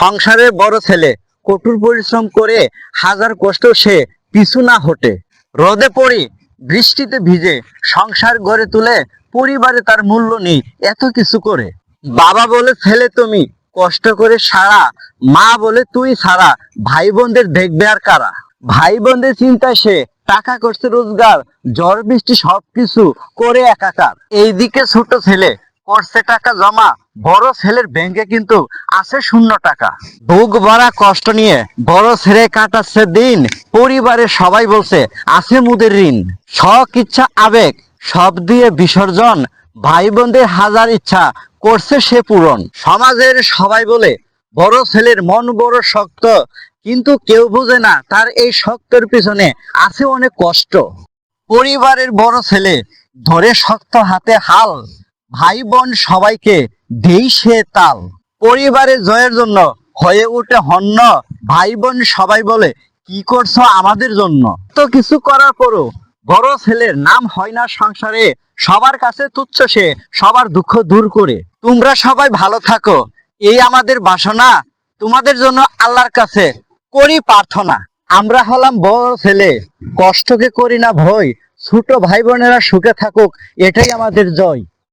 সংসারের বড় ছেলে। কঠোর পরিশ্রম করে হাজার কষ্ট সে পিছু না হটে। রোদে পড়ি, বৃষ্টিতে ভিজে, সংসার গড়ে তুলে পরিবারে তার মূল্য নেই, এত কিছু করে। বাবা বলে, ছেলে তুমি, কষ্ট করে সারা। মা বলে, তুই সারা। ভাই বোনদের দেখবে আর কারা? ভাই বোনদের চিন্তায় সে টাকা করছে রোজগার, ঝড় বৃষ্টি সবকিছু করে একাকার। এইদিকে ছোট ছেলে করছে টাকা জমা। বড় ছেলের ব্যাংকে কিন্তু আছে শূন্য টাকা। বুক ভরা কষ্ট নিয়ে বড় ছেলে কাটাচ্ছে দিন। পরিবারের সবাই বলছে, আছে মুদের ঋণ। শখ, ইচ্ছা, আবেগ, সব দিয়ে বিসর্জন। ভাই বোনদের হাজার ইচ্ছা করছে সে পূরণ। সমাজের সবাই বলে, বড় ছেলের মন বড় শক্ত, কিন্তু কেউ বুঝে না তার এই শক্তের পিছনে আছে অনেক কষ্ট। পরিবারের বড় ছেলে ধরে শক্ত হাতে হাল ভাই বোন সবাইকে দেই সে তাল। পরিবারে জয়ের জন্য হয়ে উঠে হন্য ভাই বোন সবাই বলে, কি করছ আমাদের জন্য? তো কিছু করার পরও বড় ছেলের নাম হয় না সংসারে, সবার কাছে তুচ্ছ সে, সবার দুঃখ দূর করে। তোমরা সবাই ভালো থাকো, এই আমাদের বাসনা, তোমাদের জন্য আল্লাহর কাছে করি প্রার্থনা। আমরা হলাম বড় ছেলে, কষ্টকে করি না ভয়, ছোট ভাই বোনেরা সুখে থাকুক, এটাই আমাদের জয়।